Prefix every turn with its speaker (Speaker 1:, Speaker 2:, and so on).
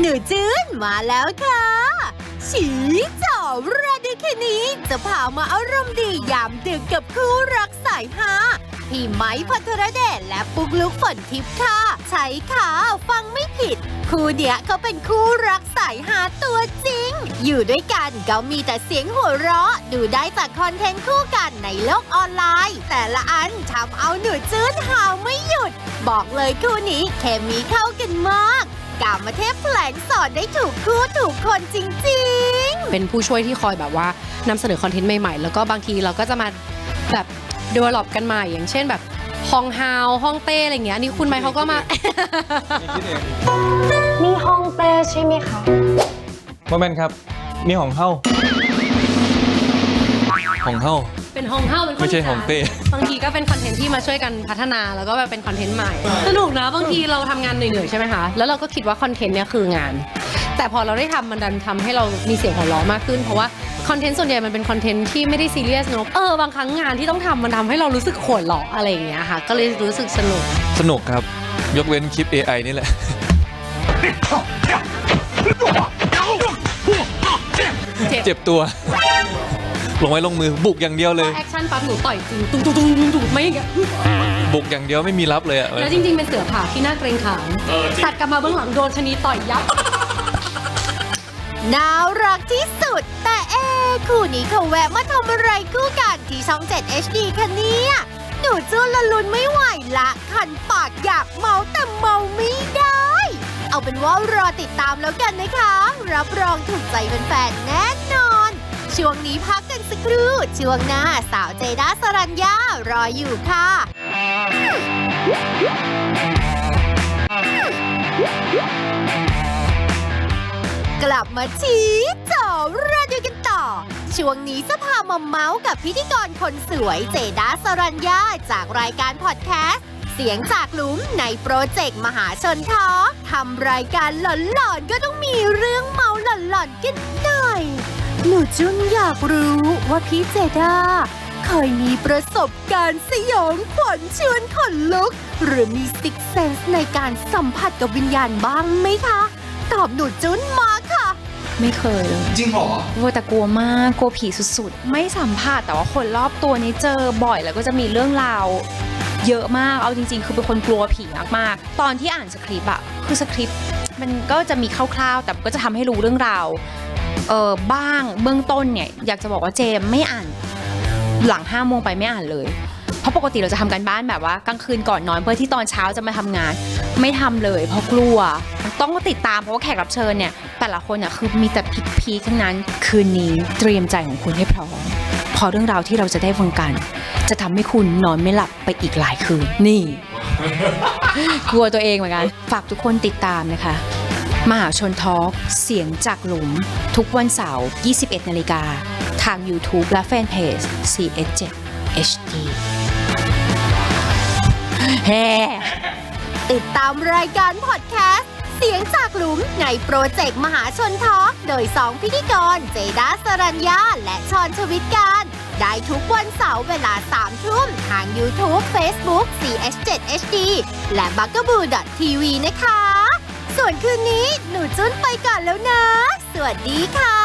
Speaker 1: หนูจื้นมาแล้วค่ะ ฉีจอราดีคืนนี้จะพามาอารมณ์ดียามดึกกับคู่รักสายฮาพี่ไม้พัทรเดชและปุกลุกฝนทิพย์ค่ะ ใช่ค่ะฟังไม่ผิด คู่เนี้ยเขาเป็นคู่รักสายฮาตัวจริง อยู่ด้วยกันก็มีแต่เสียงหัวเราะ ดูได้จากคอนเทนต์คู่กันในโลกออนไลน์ แต่ละอันทำเอาหนูจื้นหาวไม่หยุด บอกเลยคู่นี้เคมีเข้ากันมาก กามาเทพแผลงสอนได้ถูกคู่ถูกคนจริงๆ
Speaker 2: เป็นผู้ช่วยที่คอยแบบว่านำเสนอคอนเทนต์ใหม่ๆ แล้วก็บางทีเราก็จะมาแบบ develop กันใหม่ อย่างเช่นแบบฮองฮาวห้องเต้อะไรอย่างเงี้ยอันนี่คุณไมค์เขาก็มา
Speaker 3: นี่ห้องเต้ใช่ไหมคะ
Speaker 4: โมเมนต์ครับ นี่ของเฮ้า ของเฮ้า
Speaker 2: เป็นฮองเฮาเป็นคน
Speaker 4: ไม่ใช่ฮองเต้
Speaker 2: บางทีก็เป็นคอนเทนต์ที่มาช่วยกันพัฒนาแล้วก็แบบเป็นคอนเทนต์ใหม่ สนุกนะบางทีเราทำงานเหนื่อยๆใช่ไหมคะแล้วเราก็คิดว่าคอนเทนต์เนี่ยคืองาน แต่พอเราได้ทำมันดันทำให้เรามีเสียงหัวเราะมากขึ้นเพราะว่าคอนเทนต์ส่วนใหญ่มันเป็นคอนเทนต์ที่ไม่ได้ซีเรียสเนอะเออบางครั้งงานที่ต้องทำมันทำให้เรารู้สึกขวดหลอกอะไรอย่างเงี้ยค่ะก็เลยรู้สึกสนุก
Speaker 4: สนุกครับ ยกเว้นคลิป AI นี่แหละ
Speaker 2: เจ็บ
Speaker 4: เจ็บตัว ลงไว้ลงมือบุกอย่างเดียวเลย
Speaker 2: แอคชั่นปั๊บหนูต่อยจริงตุ้งตุ้งตุ้งตุ้งตุ้งไม่อย่างเงี้ย
Speaker 4: บุกอย่างเดียวไม่มีรับเลยอะ
Speaker 2: แล้วจริง ๆ เป็นเสือผ่าที่น่าเกรงขามตัดกลับมาเบื้องหลังโดนชะนีต่อยยับ
Speaker 1: น่ารักที่สุด แต่เอะคู่นี้เขาแวะมาทำอะไรคู่กันที่ช่อง 7 HD คะเนี่ย หนูจูนละลุนไม่ไหวละ คันปากอยากเมาแต่เมาไม่ได้ เอาเป็นว่ารอติดตามแล้วกันนะคะ รับรองถูกใจแฟนๆแน่นอน ช่วงนี้พักกันสักครู่ ช่วงหน้าสาวเจด้าสรัญญารออยู่ค่ะ กลับมาชี้จอราดิโอกันต่อ ช่วงนี้จะพามาเมาส์กับพิธีกรคนสวยเจดาสรัญญาจากรายการพอดแคสต์เสียงจากหลุมในโปรเจกต์มหาชนทอทำรายการหลอนๆก็ต้องมีเรื่องเมาหลอนๆกันหน่อย หนูจุนอยากรู้ว่าพี่เจดาเคยมีประสบการณ์สยองขวัญชวนขนลุก หรือมีซิกเซนส์ในการสัมผัสกับวิญญาณบ้างไหมคะ ตอบหนูจุนมาค่ะ
Speaker 5: ไม่เคยเลย
Speaker 6: จริงเหรอ
Speaker 5: โอ้แต่กลัวมากกลัวผีสุดๆ ไม่สัมผัสแต่ว่าคนรอบตัวนี้เจอบ่อยแล้วก็จะมีเรื่องราวเยอะมาก เอาจริง ๆ คือเป็นคนกลัวผีมากๆ ตอนที่อ่านสคริปต์อะคือสคริปต์มันก็จะมีคร่าวๆ แต่ก็จะทำให้รู้เรื่องราว เออบ้างเบื้องต้นเนี่ยอยากจะบอกว่าเจมไม่อ่านหลังห้าโมงไปไม่อ่านเลย เพราะปกติเราจะทำการบ้านแบบว่ากลางคืนก่อนนอนเพื่อที่ตอนเช้าจะมาทำงาน ไม่ทำเลยเพราะกลัว ต้องติดตามเพราะว่าแขกรับเชิญเนี่ยแต่ละคนเนี่ยคือมีแต่พีคพีคๆทั้งนั้นคืนนี้เตรียมใจของคุณให้พร้อมพอเรื่องราวที่เราจะได้ฟังกัน จะทำให้คุณนอนไม่หลับไปอีกหลายคืนนี่ กลัวตัวเองเหมือนกัน ฝากทุกคนติดตามนะคะ มหาชนทอล์กเสียงจากหลุม ทุกวันเสาร์ 21 นาฬิกา ทาง YouTube และแฟนเพจ CS7 HD แฮ
Speaker 1: ติดตามรายการพอดแคสต์ เสียงจากหลุมในโปรเจกต์มหาชนทอล์กโดย 2 พิธีกร เจดาสรัญญา และชอนชวิตการ ได้ทุกวันเสาร์เวลา 3 ทุ่ม ทาง YouTube Facebook CH7HD และ b u g a b o o TV นะคะ ส่วนคืนนี้หนูจุ้นไปก่อนแล้วนะ สวัสดีค่ะ